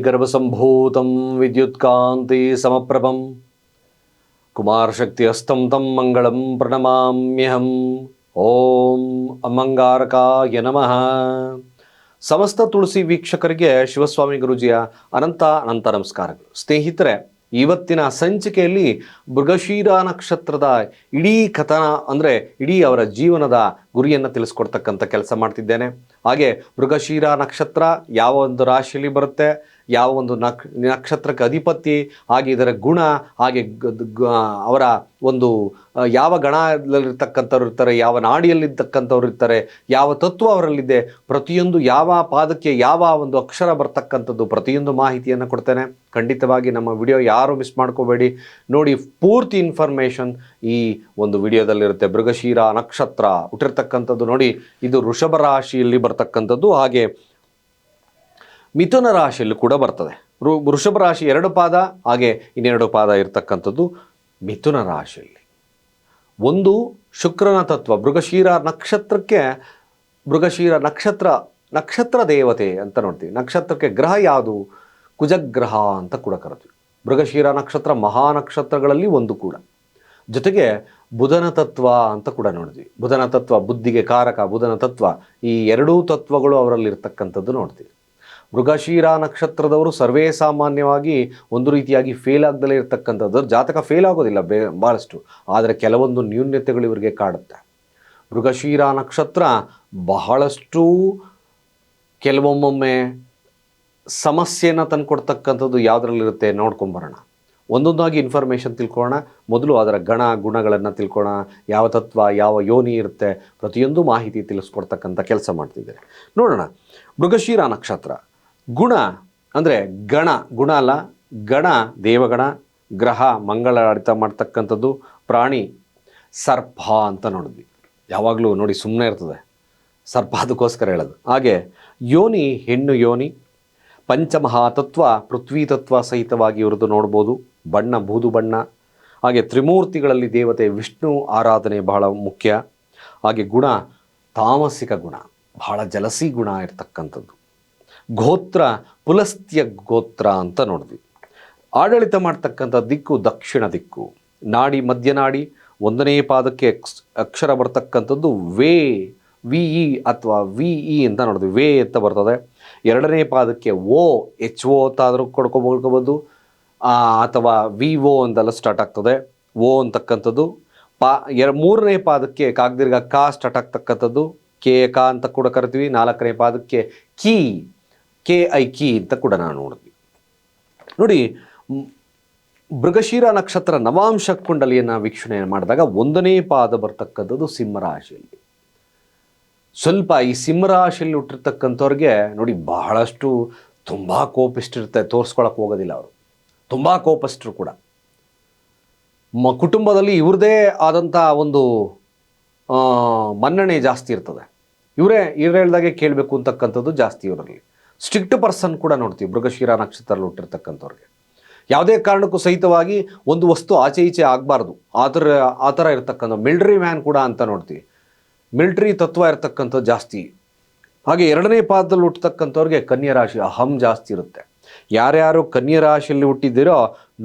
ಗರ್ಭಸಂಭೂತಂ ವಿದ್ಯುತ್ಕಾಂತಿ ಸಮಪ್ರಭಂ ಕುಮಾರಶಕ್ತಿ ಹಸ್ತಂ ತಂ ಮಂಗಳಂ ಪ್ರಣಮಾಮ್ಯಹಂ ಓಂ ಅಮಂಗಾರಕಾಯ ನಮಃ ಸಮಸ್ತ ತುಳಸಿ ವೀಕ್ಷಕರಿಗೆ ಶಿವಸ್ವಾಮಿ ಗುರುಜಿಯ ಅನಂತ ಅನಂತ ನಮಸ್ಕಾರಗಳು. ಸ್ನೇಹಿತರೆ ಇವತ್ತಿನ ಸಂಚಿಕೆಯಲ್ಲಿ ಮೃಗಶೀರ ನಕ್ಷತ್ರದ ಇಡೀ ಕಥನ ಅಂದರೆ ಇಡೀ ಅವರ ಜೀವನದ ಗುರಿಯನ್ನು ತಿಳಿಸ್ಕೊಡ್ತಕ್ಕಂಥ ಕೆಲಸ ಮಾಡ್ತಿದ್ದೇನೆ. ಹಾಗೆ ಮೃಗಶೀರ ನಕ್ಷತ್ರ ಯಾವ ಒಂದು ರಾಶಿಯಲ್ಲಿ ಬರುತ್ತೆ ಯಾವ ಒಂದು ನಕ್, ನಕ್ಷತ್ರಕ್ಕೆ ಅಧಿಪತಿ ಹಾಗೆ ಇದರ ಗುಣ, ಹಾಗೆ ಅವರ ಒಂದು ಯಾವ ಗಣದಲ್ಲಿರ್ತಕ್ಕಂಥವ್ರು ಇರ್ತಾರೆ, ಯಾವ ನಾಡಿಯಲ್ಲಿರ್ತಕ್ಕಂಥವ್ರು ಇರ್ತಾರೆ, ಯಾವ ತತ್ವ ಅವರಲ್ಲಿದೆ, ಪ್ರತಿಯೊಂದು ಯಾವ ಪಾದಕ್ಕೆ ಯಾವ ಒಂದು ಅಕ್ಷರ ಬರ್ತಕ್ಕಂಥದ್ದು ಪ್ರತಿಯೊಂದು ಮಾಹಿತಿಯನ್ನು ಕೊಡ್ತೇನೆ. ಖಂಡಿತವಾಗಿ ನಮ್ಮ ವಿಡಿಯೋ ಯಾರು ಮಿಸ್ ಮಾಡ್ಕೋಬೇಡಿ. ನೋಡಿ, ಪೂರ್ತಿ ಇನ್ಫಾರ್ಮೇಷನ್ ಈ ಒಂದು ವಿಡಿಯೋದಲ್ಲಿರುತ್ತೆ. ಮೃಗಶೀರ ನಕ್ಷತ್ರ ಹುಟ್ಟಿರ್ತಕ್ಕಂಥದ್ದು ನೋಡಿ, ಇದು ವೃಷಭ ರಾಶಿಯಲ್ಲಿ ಬರ್ತಕ್ಕಂಥದ್ದು. ಹಾಗೆ ಮಿಥುನ ರಾಶಿಯಲ್ಲೂ ಕೂಡ ಬರ್ತದೆ. ವೃಷಭ ರಾಶಿ ಎರಡು ಪಾದ, ಹಾಗೆ ಇನ್ನೆರಡು ಪಾದ ಇರತಕ್ಕಂಥದ್ದು ಮಿಥುನ ರಾಶಿಯಲ್ಲಿ. ಒಂದು ಶುಕ್ರನ ತತ್ವ, ಮೃಗಶೀರ ನಕ್ಷತ್ರಕ್ಕೆ, ಮೃಗಶೀರ ನಕ್ಷತ್ರ ನಕ್ಷತ್ರ ದೇವತೆ ಅಂತ ನೋಡ್ತೀವಿ. ನಕ್ಷತ್ರಕ್ಕೆ ಗ್ರಹ ಯಾವುದು? ಕುಜಗ್ರಹ ಅಂತ ಕೂಡ ಕರಿತೀವಿ ಮೃಗಶೀರ ನಕ್ಷತ್ರ, ಮಹಾ ನಕ್ಷತ್ರಗಳಲ್ಲಿ ಒಂದು ಕೂಡ. ಜೊತೆಗೆ ಬುಧನ ತತ್ವ ಅಂತ ಕೂಡ ನೋಡಿದ್ವಿ ಬುಧನ ತತ್ವ, ಬುದ್ಧಿಗೆ ಕಾರಕ, ಬುಧನ ತತ್ವ, ಈ ಎರಡೂ ತತ್ವಗಳು ಅವರಲ್ಲಿ ಇರ್ತಕ್ಕಂಥದ್ದು ನೋಡ್ತೀವಿ. ಮೃಗಶೀರ ನಕ್ಷತ್ರದವರು ಸರ್ವೇ ಸಾಮಾನ್ಯವಾಗಿ ಒಂದು ರೀತಿಯಾಗಿ ಫೇಲ್ ಆಗದಲ್ಲೇ ಇರತಕ್ಕಂಥದ್ದು. ಜಾತಕ ಫೇಲ್ ಆಗೋದಿಲ್ಲ ಬೇ ಭಾಳಷ್ಟು ಆದರೆ ಕೆಲವೊಂದು ನ್ಯೂನ್ಯತೆಗಳು ಇವರಿಗೆ ಕಾಡುತ್ತೆ. ಮೃಗಶೀರಾ ನಕ್ಷತ್ರ ಬಹಳಷ್ಟು ಕೆಲವೊಮ್ಮೊಮ್ಮೆ ಸಮಸ್ಯೆನ ತಂದುಕೊಡ್ತಕ್ಕಂಥದ್ದು ಯಾವುದ್ರಲ್ಲಿರುತ್ತೆ ನೋಡ್ಕೊಂಬರೋಣ. ಒಂದೊಂದಾಗಿ ಇನ್ಫಾರ್ಮೇಷನ್ ತಿಳ್ಕೊಳ್ಳೋಣ. ಮೊದಲು ಅದರ ಗಣ, ಗುಣಗಳನ್ನು ತಿಳ್ಕೊಳ್ಳೋಣ. ಯಾವ ತತ್ವ, ಯಾವ ಯೋನಿ ಇರುತ್ತೆ. ಪ್ರತಿಯೊಂದು ಮಾಹಿತಿ ತಿಳಿಸ್ಕೊಡ್ತಕ್ಕಂಥ ಕೆಲಸ ಮಾಡ್ತಿದ್ದಾರೆ. ನೋಡೋಣ. ಮೃಗಶೀರ ನಕ್ಷತ್ರ. ಗುಣ ಅಂದರೆ ಗಣ, ಗುಣ ಅಲ್ಲ, ಗಣ, ದೇವಗಣ, ಗ್ರಹ ಮಂಗಳ ಆಡಳಿತ ಮಾಡ್ತಕ್ಕಂಥದ್ದು ಪ್ರಾಣಿ, ಸರ್ಪ ಅಂತ ನೋಡಿದ್ವಿ. ಯಾವಾಗಲೂ ನೋಡಿ ಸುಮ್ಮನೆ ಇರ್ತದೆ. ಸರ್ಪ ಅದಕ್ಕೋಸ್ಕರ ಹೇಳೋದು. ಹಾಗೆ ಯೋನಿ, ಹೆಣ್ಣು ಯೋನಿ, ಪಂಚಮಹಾತತ್ವ, ಪೃಥ್ವಿ ತತ್ವ ಸಹಿತವಾಗಿ ಇವ್ರದ್ದು ನೋಡ್ಬೋದು. ಬಣ್ಣ, ಬೂದು ಬಣ್ಣ. ಹಾಗೆ ತ್ರಿಮೂರ್ತಿಗಳಲ್ಲಿ ದೇವತೆ ವಿಷ್ಣು ಆರಾಧನೆ ಬಹಳ ಮುಖ್ಯ. ಹಾಗೆ ಗುಣ, ತಾಮಸಿಕ ಗುಣ. ಬಹಳ ಜಲಸಿ ಗುಣ ಇರ್ತಕ್ಕಂಥದ್ದು. ಗೋತ್ರ, ಪುಲಸ್ತ್ಯ ಗೋತ್ರ ಅಂತ ನೋಡಿದ್ವಿ. ಆಡಳಿತ ಮಾಡ್ತಕ್ಕಂಥ ದಿಕ್ಕು ದಕ್ಷಿಣ ದಿಕ್ಕು. ನಾಡಿ ಮಧ್ಯನಾಡಿ ಒಂದನೇ ಪಾದಕ್ಕೆ ಅಕ್ಷ- ಅಕ್ಷರ ಬರ್ತಕ್ಕಂಥದ್ದು ವೇ, ವಿ, ಇ ಅಥವಾ ವಿ, ಇ ಅಂತ ನೋಡಿದ್ವಿ. ವೇ ಅಂತ ಬರ್ತದೆ. ಎರಡನೇ ಪಾದಕ್ಕೆ ಓ ಎಚ್ ಓ ಅಂತ ಆದರೂ ಕೊಡ್ಕೊಬೋದು. ಅಥವಾ ವಿ ಓ ಅಂತೆಲ್ಲ ಸ್ಟಾರ್ಟ್ ಆಗ್ತದೆ. ಓ ಅಂತಕ್ಕಂಥದ್ದು. ಪಾ, ಎರ, ಮೂರನೇ ಪಾದಕ್ಕೆ ಕಾಗ್ದಿರ್ಗ ಕಾ ಸ್ಟಾರ್ಟ್ ಆಗ್ತಕ್ಕಂಥದ್ದು. ಕೆ, ಕಾ ಅಂತ ಕೂಡ ಕರಿತೀವಿ. ನಾಲ್ಕನೇ ಪಾದಕ್ಕೆ ಕೀ. ಕೆ ಐ ಕಿ ಅಂತ ಕೂಡ ನಾವು ನೋಡಿದ್ವಿ. ನೋಡಿ ಮೃಗಶೀರ ನಕ್ಷತ್ರ ನವಾಂಶ ಕುಂಡಲಿಯನ್ನು ವೀಕ್ಷಣೆ ಮಾಡಿದಾಗ ಒಂದನೇ ಪಾದ ಬರ್ತಕ್ಕಂಥದ್ದು ಸಿಂಹರಾಶಿಯಲ್ಲಿ ಸ್ವಲ್ಪ ಈ ಸಿಂಹರಾಶಿಯಲ್ಲಿ ಹುಟ್ಟಿರ್ತಕ್ಕಂಥವ್ರಿಗೆ ನೋಡಿ ಬಹಳಷ್ಟು ತುಂಬ ಕೋಪಿಷ್ಟಿರುತ್ತೆ ತೋರಿಸ್ಕೊಳಕ್ಕೆ ಹೋಗೋದಿಲ್ಲ ಅವರು. ತುಂಬ ಕೋಪಷ್ಟ್ರು ಕೂಡ. ಮ, ಕುಟುಂಬದಲ್ಲಿ ಇವ್ರದೇ ಆದಂಥ ಒಂದು ಮನ್ನಣೆ ಜಾಸ್ತಿ ಇರ್ತದೆ. ಇವರೇ, ಇವ್ರು ಹೇಳ್ದಾಗೆ ಕೇಳಬೇಕು ಅಂತಕ್ಕಂಥದ್ದು ಜಾಸ್ತಿ ಇವರಲ್ಲಿ. ಸ್ಟ್ರಿಕ್ಟ್ ಪರ್ಸನ್ ಕೂಡ ನೋಡ್ತೀವಿ ಮೃಗಶಿರ ನಕ್ಷತ್ರದಲ್ಲಿ ಹುಟ್ಟಿರ್ತಕ್ಕಂಥವ್ರಿಗೆ. ಯಾವುದೇ ಕಾರಣಕ್ಕೂ ಸಹಿತವಾಗಿ ಒಂದು ವಸ್ತು ಆಚೆ ಈಚೆ ಆಗಬಾರ್ದು. ಆ ಥರ ಆ ಥರ ಇರ್ತಕ್ಕಂಥ ಮಿಲ್ಟ್ರಿ ಮ್ಯಾನ್ ಕೂಡ ಅಂತ ನೋಡ್ತೀವಿ. ಮಿಲ್ಟ್ರಿ ತತ್ವ ಇರ್ತಕ್ಕಂಥದ್ದು ಜಾಸ್ತಿ. ಹಾಗೆ ಎರಡನೇ ಪಾದದಲ್ಲಿ ಹುಟ್ಟತಕ್ಕಂಥವ್ರಿಗೆ ಕನ್ಯಾ ರಾಶಿ ಅಹಂ ಜಾಸ್ತಿ ಇರುತ್ತೆ. ಯಾರ್ಯಾರು ಕನ್ಯಾ ರಾಶಿಯಲ್ಲಿ ಹುಟ್ಟಿದ್ದೀರೋ,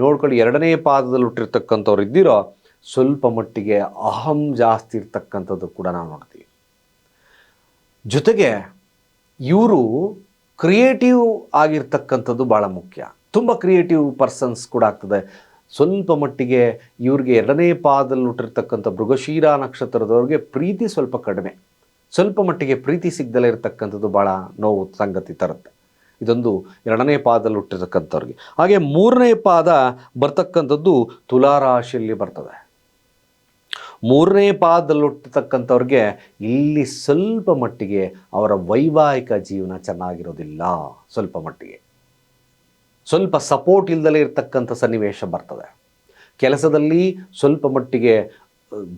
ನೋಡ್ಕೊಳ್ಳಿ ಎರಡನೇ ಪಾದದಲ್ಲಿ ಹುಟ್ಟಿರ್ತಕ್ಕಂಥವ್ರು ಇದ್ದೀರೋ, ಸ್ವಲ್ಪ ಮಟ್ಟಿಗೆ ಅಹಂ ಜಾಸ್ತಿ ಇರ್ತಕ್ಕಂಥದ್ದು ಕೂಡ ನಾವು ನೋಡ್ತೀವಿ. ಜೊತೆಗೆ ಇವರು ಕ್ರಿಯೇಟಿವ್ ಆಗಿರ್ತಕ್ಕಂಥದ್ದು ಭಾಳ ಮುಖ್ಯ. ತುಂಬ ಕ್ರಿಯೇಟಿವ್ ಪರ್ಸನ್ಸ್ ಕೂಡ ಆಗ್ತದೆ. ಸ್ವಲ್ಪ ಮಟ್ಟಿಗೆ ಇವ್ರಿಗೆ ಎರಡನೇ ಪಾದದಲ್ಲಿ ಹುಟ್ಟಿರ್ತಕ್ಕಂಥ ಮೃಗಶೀರ ನಕ್ಷತ್ರದವ್ರಿಗೆ ಪ್ರೀತಿ ಸ್ವಲ್ಪ ಕಡಿಮೆ. ಸ್ವಲ್ಪ ಮಟ್ಟಿಗೆ ಪ್ರೀತಿ ಸಿಗ್ದಲೇ ಇರತಕ್ಕಂಥದ್ದು ಭಾಳ ನೋವು ಸಂಗತಿ ತರುತ್ತೆ. ಇದೊಂದು ಎರಡನೇ ಪಾದದಲ್ಲಿ ಹುಟ್ಟಿರ್ತಕ್ಕಂಥವ್ರಿಗೆ. ಹಾಗೆ ಮೂರನೇ ಪಾದ ಬರ್ತಕ್ಕಂಥದ್ದು ತುಲಾರಾಶಿಯಲ್ಲಿ ಬರ್ತದೆ. ಮೂರನೇ ಪಾದದಲ್ಲಿ ಹುಟ್ಟತಕ್ಕಂಥವ್ರಿಗೆ ಇಲ್ಲಿ ಸ್ವಲ್ಪ ಮಟ್ಟಿಗೆ ಅವರ ವೈವಾಹಿಕ ಜೀವನ ಚೆನ್ನಾಗಿರೋದಿಲ್ಲ. ಸ್ವಲ್ಪ ಮಟ್ಟಿಗೆ. ಸ್ವಲ್ಪ ಸಪೋರ್ಟ್ ಇಲ್ಲದಲೇ ಇರತಕ್ಕಂಥ ಸನ್ನಿವೇಶ ಬರ್ತದೆ. ಕೆಲಸದಲ್ಲಿ ಸ್ವಲ್ಪ ಮಟ್ಟಿಗೆ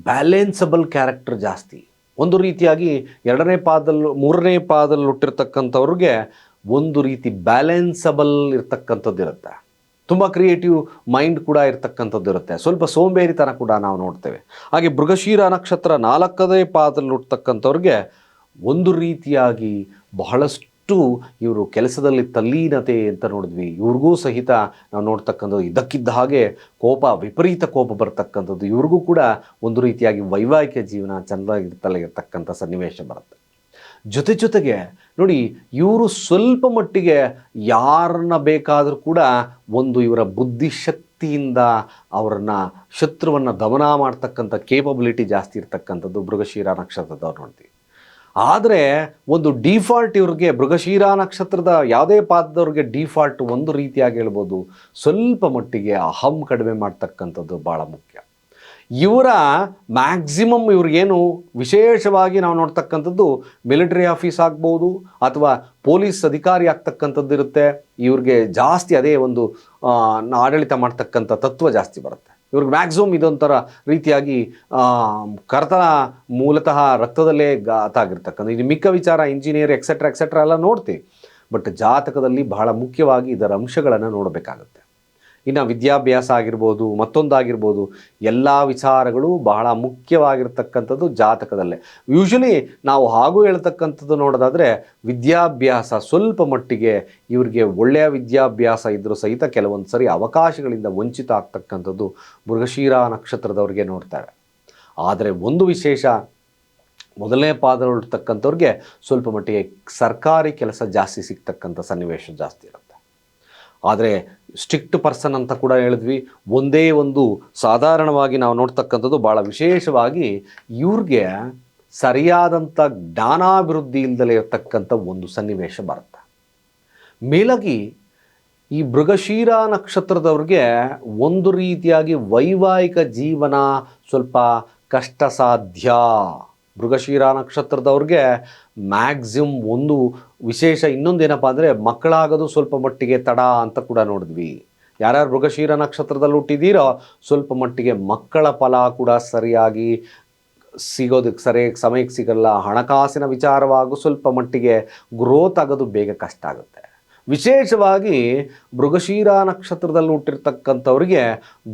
ಬ್ಯಾಲೆನ್ಸಬಲ್ ಕ್ಯಾರೆಕ್ಟರ್ ಜಾಸ್ತಿ. ಒಂದು ರೀತಿಯಾಗಿ ಎರಡನೇ ಪಾದಲ್ಲಿ ಮೂರನೇ ಪಾದಲ್ಲಿ ಹುಟ್ಟಿರ್ತಕ್ಕಂಥವ್ರಿಗೆ ಒಂದು ರೀತಿ ಬ್ಯಾಲೆನ್ಸಬಲ್ ಇರ್ತಕ್ಕಂಥದ್ದು ಇರುತ್ತೆ ತುಂಬ ಕ್ರಿಯೇಟಿವ್ ಮೈಂಡ್ ಕೂಡ ಇರತಕ್ಕಂಥದ್ದು ಇರುತ್ತೆ. ಸ್ವಲ್ಪ ಸೋಂಬೇರಿತನ ಕೂಡ ನಾವು ನೋಡ್ತೇವೆ. ಹಾಗೆ ಮೃಗಶೀರ ನಕ್ಷತ್ರ ನಾಲ್ಕನೇ ಪಾದದಲ್ಲಿ ಹುಟ್ಟತಕ್ಕಂಥವ್ರಿಗೆ ಒಂದು ರೀತಿಯಾಗಿ ಬಹಳಷ್ಟು ಇವರು ಕೆಲಸದಲ್ಲಿ ತಲ್ಲೀನತೆ ಅಂತ ನೋಡಿದ್ವಿ. ಇವ್ರಿಗೂ ಸಹಿತ ನಾವು ನೋಡ್ತಕ್ಕಂಥದ್ದು ಇದಕ್ಕಿದ್ದ ಹಾಗೆ ಕೋಪ, ವಿಪರೀತ ಕೋಪ ಬರ್ತಕ್ಕಂಥದ್ದು. ಇವ್ರಿಗೂ ಕೂಡ ಒಂದು ರೀತಿಯಾಗಿ ವೈವಾಹಿಕ ಜೀವನ ಚೆನ್ನಾಗಿರ್ತಲ್ಲ ಇರ್ತಕ್ಕಂಥ ಸನ್ನಿವೇಶ ಬರುತ್ತೆ. ಜೊತೆ ಜೊತೆಗೆ ನೋಡಿ, ಇವರು ಸ್ವಲ್ಪ ಮಟ್ಟಿಗೆ ಯಾರನ್ನ ಬೇಕಾದರೂ ಕೂಡ ಒಂದು ಇವರ ಬುದ್ಧಿಶಕ್ತಿಯಿಂದ ಅವರನ್ನ ಶತ್ರುವನ್ನು ದಮನ ಮಾಡ್ತಕ್ಕಂಥ ಕೇಪಬಿಲಿಟಿ ಜಾಸ್ತಿ ಇರ್ತಕ್ಕಂಥದ್ದು ಮೃಗಶೀರ ನಕ್ಷತ್ರದವ್ರು ನೋಡ್ತೀವಿ. ಆದರೆ ಒಂದು ಡಿಫಾಲ್ಟ್ ಇವ್ರಿಗೆ ಮೃಗಶೀರ ನಕ್ಷತ್ರದ ಯಾವುದೇ ಪಾದದವ್ರಿಗೆ ಡಿಫಾಲ್ಟ್ ಒಂದು ರೀತಿಯಾಗಿ ಹೇಳ್ಬೋದು, ಸ್ವಲ್ಪ ಮಟ್ಟಿಗೆ ಅಹಂ ಕಡಿಮೆ ಮಾಡ್ತಕ್ಕಂಥದ್ದು ಭಾಳ ಮುಖ್ಯ. ಇವರ ಮ್ಯಾಕ್ಸಿಮಮ್ ಇವ್ರಿಗೇನು ವಿಶೇಷವಾಗಿ ನಾವು ನೋಡ್ತಕ್ಕಂಥದ್ದು ಮಿಲಿಟರಿ ಆಫೀಸ್ ಆಗ್ಬೋದು ಅಥವಾ ಪೊಲೀಸ್ ಅಧಿಕಾರಿ ಆಗ್ತಕ್ಕಂಥದ್ದು ಇರುತ್ತೆ. ಇವ್ರಿಗೆ ಜಾಸ್ತಿ ಅದೇ ಒಂದು ಆಡಳಿತ ಮಾಡ್ತಕ್ಕಂಥ ತತ್ವ ಜಾಸ್ತಿ ಬರುತ್ತೆ. ಇವ್ರಿಗೆ ಮ್ಯಾಕ್ಸಿಮಮ್ ಇದೊಂಥರ ರೀತಿಯಾಗಿ ಕರ್ತನ ಮೂಲತಃ ರಕ್ತದಲ್ಲೇ ಗಾತಾಗಿರ್ತಕ್ಕಂಥ ಇದು ಮಿಕ್ಕ ವಿಚಾರ ಇಂಜಿನಿಯರ್ ಎಕ್ಸೆಟ್ರಾ ಎಕ್ಸೆಟ್ರಾ ಎಲ್ಲ ನೋಡ್ತೀವಿ. ಬಟ್ ಜಾತಕದಲ್ಲಿ ಬಹಳ ಮುಖ್ಯವಾಗಿ ಇದರ ಅಂಶಗಳನ್ನು ನೋಡಬೇಕಾಗುತ್ತೆ. ಇನ್ನು ವಿದ್ಯಾಭ್ಯಾಸ ಆಗಿರ್ಬೋದು, ಮತ್ತೊಂದಾಗಿರ್ಬೋದು, ಎಲ್ಲ ವಿಚಾರಗಳು ಬಹಳ ಮುಖ್ಯವಾಗಿರ್ತಕ್ಕಂಥದ್ದು ಜಾತಕದಲ್ಲೇ. ಯೂಶಲಿ ನಾವು ಹಾಗೂ ಹೇಳ್ತಕ್ಕಂಥದ್ದು ನೋಡೋದಾದರೆ ವಿದ್ಯಾಭ್ಯಾಸ ಸ್ವಲ್ಪ ಮಟ್ಟಿಗೆ ಇವರಿಗೆ ಒಳ್ಳೆಯ ವಿದ್ಯಾಭ್ಯಾಸ ಇದ್ದರೂ ಸಹಿತ ಕೆಲವೊಂದು ಸರಿ ಅವಕಾಶಗಳಿಂದ ವಂಚಿತ ಆಗ್ತಕ್ಕಂಥದ್ದು ಮೃಗಶೀರ ನಕ್ಷತ್ರದವ್ರಿಗೆ ನೋಡ್ತಾರೆ. ಆದರೆ ಒಂದು ವಿಶೇಷ, ಮೊದಲನೇ ಪಾದಗಳಿರ್ತಕ್ಕಂಥವ್ರಿಗೆ ಸ್ವಲ್ಪ ಮಟ್ಟಿಗೆ ಸರ್ಕಾರಿ ಕೆಲಸ ಜಾಸ್ತಿ ಸಿಗ್ತಕ್ಕಂಥ ಸನ್ನಿವೇಶ ಜಾಸ್ತಿ ಇರುತ್ತೆ. ಆದರೆ ಸ್ಟ್ರಿಕ್ಟ್ ಪರ್ಸನ್ ಅಂತ ಕೂಡ ಹೇಳಿದ್ವಿ. ಒಂದೇ ಒಂದು ಸಾಧಾರಣವಾಗಿ ನಾವು ನೋಡ್ತಕ್ಕಂಥದ್ದು ಭಾಳ ವಿಶೇಷವಾಗಿ ಇವ್ರಿಗೆ ಸರಿಯಾದಂಥ ಜ್ಞಾನಾಭಿವೃದ್ಧಿ ಇಲ್ದಲೇ ಇರತಕ್ಕಂಥ ಒಂದು ಸನ್ನಿವೇಶ ಬರುತ್ತೆ. ಮೇಲಾಗಿ ಈ ಮೃಗಶೀರ ನಕ್ಷತ್ರದವ್ರಿಗೆ ಒಂದು ರೀತಿಯಾಗಿ ವೈವಾಹಿಕ ಜೀವನ ಸ್ವಲ್ಪ ಕಷ್ಟ ಸಾಧ್ಯ ಮೃಗಶೀರ ನಕ್ಷತ್ರದವ್ರಿಗೆ ಮ್ಯಾಕ್ಸಿಮಮ್ ಒಂದು ವಿಶೇಷ ಇನ್ನೊಂದು ಏನಪ್ಪ ಅಂದರೆ ಮಕ್ಕಳಾಗೋದು ಸ್ವಲ್ಪ ಮಟ್ಟಿಗೆ ತಡ ಅಂತ ಕೂಡ ನೋಡಿದ್ವಿ. ಯಾರ್ಯಾರು ಮೃಗಶೀರ ನಕ್ಷತ್ರದಲ್ಲಿ ಹುಟ್ಟಿದ್ದೀರೋ ಸ್ವಲ್ಪ ಮಟ್ಟಿಗೆ ಮಕ್ಕಳ ಫಲ ಕೂಡ ಸರಿಯಾಗಿ ಸಿಗೋದಕ್ಕೆ ಸರಿಯಾಗಿ ಸಮಯಕ್ಕೆ ಸಿಗಲ್ಲ. ಹಣಕಾಸಿನ ವಿಚಾರವಾಗೂ ಸ್ವಲ್ಪ ಮಟ್ಟಿಗೆ ಗ್ರೋತ್ ಆಗೋದು ಬೇಗ ಕಷ್ಟ ಆಗುತ್ತೆ. ವಿಶೇಷವಾಗಿ ಮೃಗಶೀರ ನಕ್ಷತ್ರದಲ್ಲಿ ಹುಟ್ಟಿರ್ತಕ್ಕಂಥವ್ರಿಗೆ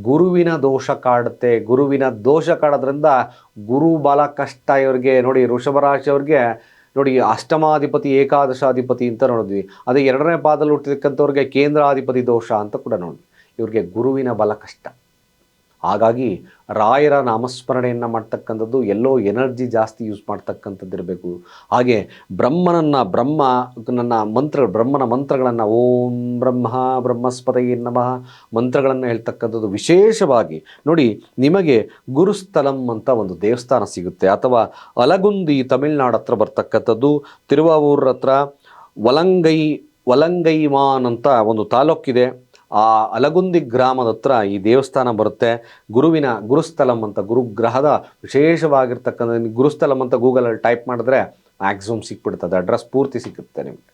ಗುರುವಿನ ದೋಷ ಕಾಡುತ್ತೆ. ಗುರುವಿನ ದೋಷ ಕಾಡೋದ್ರಿಂದ ಗುರು ಬಲ ಕಷ್ಟ ಇವ್ರಿಗೆ. ನೋಡಿ ವೃಷಭ ರಾಶಿಯವ್ರಿಗೆ ನೋಡಿ, ಅಷ್ಟಮಾಧಿಪತಿ, ಏಕಾದಶಾಧಿಪತಿ ಅಂತ ನೋಡಿದ್ವಿ. ಅದೇ ಎರಡನೇ ಪಾದಲ್ಲಿ ಹುಟ್ಟಿರ್ತಕ್ಕಂಥವ್ರಿಗೆ ಕೇಂದ್ರಾಧಿಪತಿ ದೋಷ ಅಂತ ಕೂಡ ನೋಡಿ ಇವ್ರಿಗೆ ಗುರುವಿನ ಬಲ ಕಷ್ಟ. ಹಾಗಾಗಿ ರಾಯರ ನಾಮಸ್ಮರಣೆಯನ್ನು ಮಾಡ್ತಕ್ಕಂಥದ್ದು ಎಲ್ಲೋ ಎನರ್ಜಿ ಜಾಸ್ತಿ ಯೂಸ್ ಮಾಡ್ತಕ್ಕಂಥದ್ದು ಇರಬೇಕು ಹಾಗೆ ಬ್ರಹ್ಮನನ್ನು ಬ್ರಹ್ಮ, ನನ್ನ ಮಂತ್ರ, ಬ್ರಹ್ಮನ ಮಂತ್ರಗಳನ್ನು ಓಂ ಬ್ರಹ್ಮ ಬ್ರಹ್ಮಸ್ಪತೈ ನಮಃ ಮಂತ್ರಗಳನ್ನು ಹೇಳ್ತಕ್ಕಂಥದ್ದು ವಿಶೇಷವಾಗಿ ನೋಡಿ ನಿಮಗೆ ಗುರುಸ್ಥಲಂ ಅಂತ ಒಂದು ದೇವಸ್ಥಾನ ಸಿಗುತ್ತೆ. ಅಥವಾ ಅಲಗುಂದಿ ತಮಿಳ್ನಾಡು ಹತ್ರ ಬರ್ತಕ್ಕಂಥದ್ದು ತಿರುವಾವೂರ್ ಹತ್ರ ವಲಂಗೈ ವಲಂಗೈಮಾನ್ ಅಂತ ಒಂದು ತಾಲೂಕಿದೆ. ಆ ಅಲಗುಂದಿ ಗ್ರಾಮದ ಹತ್ರ ಈ ದೇವಸ್ಥಾನ ಬರುತ್ತೆ. ಗುರುವಿನ ಗುರುಸ್ಥಲಂ ಅಂತ ಗುರುಗ್ರಹದ ವಿಶೇಷವಾಗಿರ್ತಕ್ಕಂಥ ಗುರುಸ್ಥಲಂ ಅಂತ ಗೂಗಲಲ್ಲಿ ಟೈಪ್ ಮಾಡಿದ್ರೆ ಮ್ಯಾಕ್ಸಿಮಮ್ ಸಿಕ್ಬಿಡ್ತದೆ. ಅಡ್ರೆಸ್ ಪೂರ್ತಿ ಸಿಗುತ್ತೆ ನಿಮಗೆ.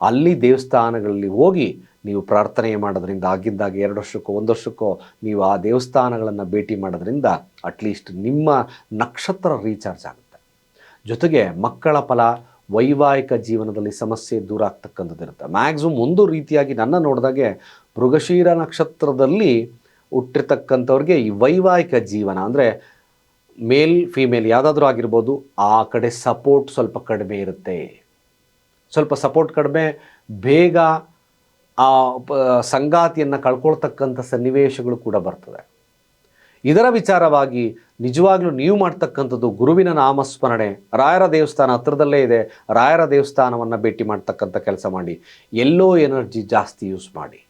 ಅಲ್ಲಿ ದೇವಸ್ಥಾನಗಳಲ್ಲಿ ಹೋಗಿ ನೀವು ಪ್ರಾರ್ಥನೆ ಮಾಡೋದ್ರಿಂದ ಆಗಿದ್ದಾಗ ಎರಡು ವರ್ಷಕ್ಕೋ, ಒಂದು ವರ್ಷಕ್ಕೋ ನೀವು ಆ ದೇವಸ್ಥಾನಗಳನ್ನು ಭೇಟಿ ಮಾಡೋದ್ರಿಂದ ಅಟ್ಲೀಸ್ಟ್ ನಿಮ್ಮ ನಕ್ಷತ್ರ ರೀಚಾರ್ಜ್ ಆಗುತ್ತೆ. ಜೊತೆಗೆ ಮಕ್ಕಳ ಫಲ, ವೈವಾಹಿಕ ಜೀವನದಲ್ಲಿ ಸಮಸ್ಯೆ ದೂರ ಆಗ್ತಕ್ಕಂಥದ್ದು ಇರುತ್ತೆ ಮ್ಯಾಕ್ಸಿಮಮ್ ಒಂದು ರೀತಿಯಾಗಿ ನನ್ನ ನೋಡಿದಾಗೆ ಮೃಗಶೀರ ನಕ್ಷತ್ರದಲ್ಲಿ ಹುಟ್ಟಿರ್ತಕ್ಕಂಥವ್ರಿಗೆ ಈ ವೈವಾಹಿಕ ಜೀವನ, ಅಂದರೆ ಮೇಲ್, ಫೀಮೇಲ್ ಯಾವುದಾದ್ರೂ ಆಗಿರ್ಬೋದು, ಆ ಕಡೆ ಸಪೋರ್ಟ್ ಸ್ವಲ್ಪ ಕಡಿಮೆ ಇರುತ್ತೆ. ಸ್ವಲ್ಪ ಸಪೋರ್ಟ್ ಕಡಿಮೆ, ಬೇಗ ಆ ಸಂಗಾತಿಯನ್ನು ಕಳ್ಕೊಳ್ತಕ್ಕಂಥ ಸನ್ನಿವೇಶಗಳು ಕೂಡ ಬರ್ತದೆ. ಇದರ ವಿಚಾರವಾಗಿ ನಿಜವಾಗ್ಲೂ ನೀವು ಮಾಡ್ತಕ್ಕಂಥದ್ದು ಗುರುವಿನ ನಾಮಸ್ಮರಣೆ, ರಾಯರ ದೇವಸ್ಥಾನ ಹತ್ರದಲ್ಲೇ ಇದೆ, ರಾಯರ ದೇವಸ್ಥಾನವನ್ನು ಭೇಟಿ ಮಾಡ್ತಕ್ಕಂಥ ಕೆಲಸ ಮಾಡಿ, ಎಲ್ಲೋ ಎನರ್ಜಿ ಜಾಸ್ತಿ ಯೂಸ್ ಮಾಡಿ.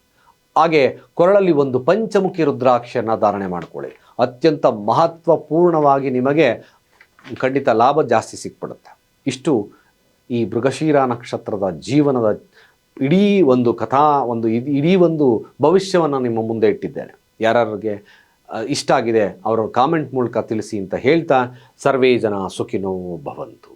ಹಾಗೆ ಕೊರಳಲ್ಲಿ ಒಂದು ಪಂಚಮುಖಿ ರುದ್ರಾಕ್ಷಿಯನ್ನು ಧಾರಣೆ ಮಾಡಿಕೊಳ್ಳಿ. ಅತ್ಯಂತ ಮಹತ್ವಪೂರ್ಣವಾಗಿ ನಿಮಗೆ ಖಂಡಿತ ಲಾಭ ಜಾಸ್ತಿ ಸಿಕ್ಬಿಡುತ್ತೆ. ಇಷ್ಟು ಈ ಮೃಗಶೀರ ನಕ್ಷತ್ರದ ಜೀವನದ ಇಡೀ ಒಂದು ಕಥಾ, ಒಂದು ಇಡೀ ಒಂದು ಭವಿಷ್ಯವನ್ನು ನಿಮ್ಮ ಮುಂದೆ ಇಟ್ಟಿದ್ದೇನೆ. ಯಾರ್ಯಾರಿಗೆ ಇಷ್ಟ ಆಗಿದೆ, ಅವರ ಕಾಮೆಂಟ್ ಮೂಲಕ ತಿಳಿಸಿ ಅಂತ ಹೇಳ್ತಾ, ಸರ್ವೇ ಜನ ಸುಖಿನೋ ಭವಂತು.